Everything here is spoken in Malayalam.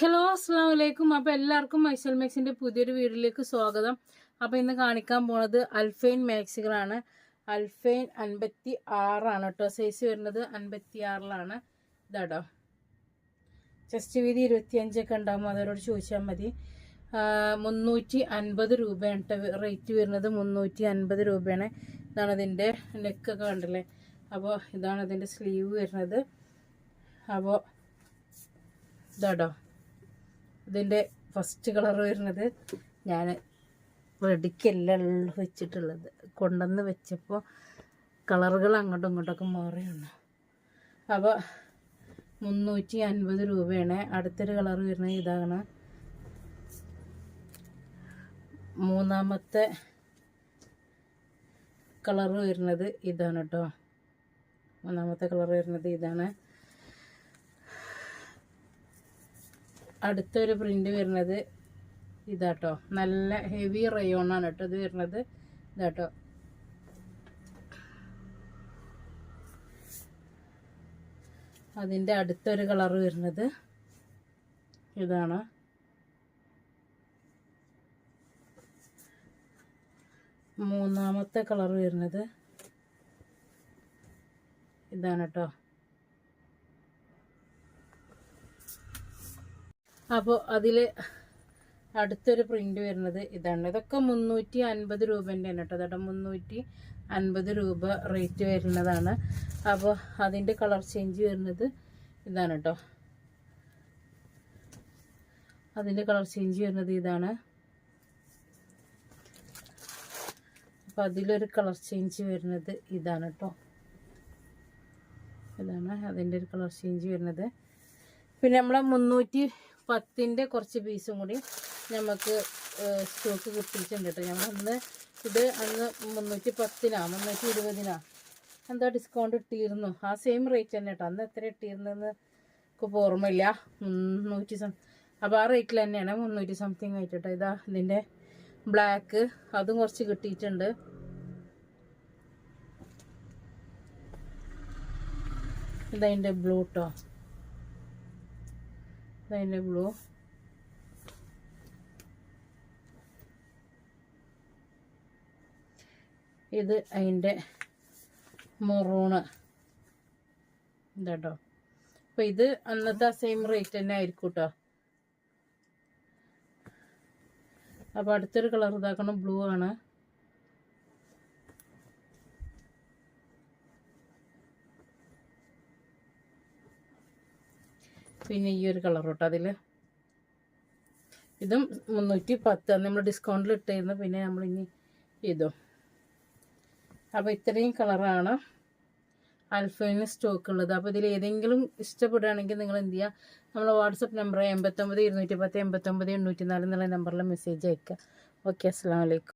ഹലോ അസ്സാം വലൈക്കും അപ്പോൾ എല്ലാവർക്കും മൈസൽ മാക്സിന്റെ പുതിയൊരു വീഡിയോയിലേക്ക് സ്വാഗതം. അപ്പോൾ ഇന്ന് കാണിക്കാൻ പോണത് അൽഫൈൻ മാക്സികളാണ്. അൽഫൈൻ അൻപത്തി ആറാണ് കേട്ടോ. സൈസ് വരുന്നത് അൻപത്തി ആറിലാണ് ഇതാട്ടോ. ചെസ്റ്റ് വീതി ഇരുപത്തിയഞ്ചൊക്കെ ഉണ്ടാകുമ്പോൾ അതവരോട് ചോദിച്ചാൽ മതി. മുന്നൂറ്റി അൻപത് രൂപയാണ് കേട്ടോ റേറ്റ് വരുന്നത്. മുന്നൂറ്റി അൻപത് രൂപയാണ്. ഇതാണ് ഇതിന്റെ നെക്കൊക്കെ കണ്ടല്ലേ? അപ്പോൾ ഇതാണ് ഇതിന്റെ സ്ലീവ് വരുന്നത്. അപ്പോൾ ഇതാട്ടോ. ഇതിന്റെ ഫസ്റ്റ് കളർ വരുന്നത് ഞാൻ റെഡിക്കല്ല വെച്ചിട്ടുള്ളത്. കൊണ്ടുവന്ന് വെച്ചപ്പോൾ കളറുകൾ അങ്ങോട്ടും ഇങ്ങോട്ടൊക്കെ മാറിയുണ്ട് അപ്പോൾ മുന്നൂറ്റി അൻപത് രൂപയാണ്. അടുത്തൊരു കളർ വരുന്നത് ഇതാണ്. മൂന്നാമത്തെ കളർ വരുന്നത് ഇതാണ് കേട്ടോ മൂന്നാമത്തെ കളർ വരുന്നത് ഇതാണ്. അടുത്തൊരു പ്രിന്റ് വരുന്നത് ഇതാട്ടോ. നല്ല ഹെവി റയോണാണ് കേട്ടോ ഇത് വരുന്നത്. ഇതാട്ടോ. അതിന്റെ അടുത്തൊരു കളർ വരുന്നത് ഇതാണ്. മൂന്നാമത്തെ കളർ വരുന്നത് ഇതാണ് കേട്ടോ. അപ്പോൾ അതിൽ അടുത്തൊരു പ്രിന്റ് വരുന്നത് ഇതാണ്. ഇതൊക്കെ മുന്നൂറ്റി അൻപത് രൂപേന്റെ ആണ് കേട്ടോ. അതോടെ മുന്നൂറ്റി അൻപത് രൂപ റേറ്റ് വരുന്നതാണ്. അപ്പോൾ അതിന്റെ കളർ ചേഞ്ച് വരുന്നത് ഇതാണ് കേട്ടോ. അതിന്റെ കളർ ചേഞ്ച് വരുന്നത് ഇതാണ്. അപ്പോൾ അതിലൊരു കളർ ചേഞ്ച് വരുന്നത് ഇതാണ് കേട്ടോ. ഇതാണ് അതിന്റെ ഒരു കളർ ചേഞ്ച് വരുന്നത്. പിന്നെ നമ്മളെ മുന്നൂറ്റി പത്തിന്റെ കുറച്ച് പീസും കൂടി നമുക്ക് സ്റ്റോക്ക് കിട്ടിയിട്ടുണ്ട് കേട്ടോ ഞങ്ങൾ അന്ന് ഇത് അന്ന് മുന്നൂറ്റി പത്തിനാ മുന്നൂറ്റി ഇരുപതിനാ. എന്താ ഡിസ്കൗണ്ട് ഇട്ടിരുന്നു ആ സെയിം റേറ്റ് തന്നെ കേട്ടോ അന്ന് എത്ര ഇട്ടിരുന്നെന്ന് ഇപ്പോൾ ഓർമ്മയില്ല. മുന്നൂറ്റി സം അപ്പോൾ ആ റേറ്റിൽ തന്നെയാണ് മുന്നൂറ്റി സംതിങ് ആയിട്ട് ഇതാ ഇതിന്റെ ബ്ലാക്ക് അതും കുറച്ച് കിട്ടിയിട്ടുണ്ട്. ഇതതിന്റെ ബ്ലൂ കേട്ടോ ഇതതിന്റെ ബ്ലൂ ഇത് അതിന്റെ മൊറൂണ്. ഇതാട്ടോ. അപ്പോൾ ഇത് അന്നത്തെ സെയിം റേറ്റ് തന്നെ ആയിരിക്കും കേട്ടോ അപ്പോൾ അടുത്തൊരു കളർ ഇതാക്കണം ബ്ലൂ ആണ്. പിന്നെ ഈ ഒരു കളർ കേട്ടോ അതിൽ ഇതും മുന്നൂറ്റി പത്ത് നമ്മൾ ഡിസ്കൗണ്ടിൽ ഇട്ടിരുന്നു. പിന്നെ നമ്മളിനി ഇതും. അപ്പോൾ ഇത്രയും കളറാണ് അൽഫൈന് സ്റ്റോക്ക് ഉള്ളത്. അപ്പോൾ ഇതിൽ ഏതെങ്കിലും ഇഷ്ടപ്പെടുകയാണെങ്കിൽ നിങ്ങൾ എന്ത് ചെയ്യുക നമ്മളെ വാട്സപ്പ് നമ്പർ എൺപത്തൊമ്പത് ഇരുന്നൂറ്റി പത്ത് എൺപത്തൊമ്പത് എണ്ണൂറ്റി നാല് എന്നുള്ള നമ്പറിൽ മെസ്സേജ് അയക്കുക ഓക്കെ അസ്സാം വലൈക്കും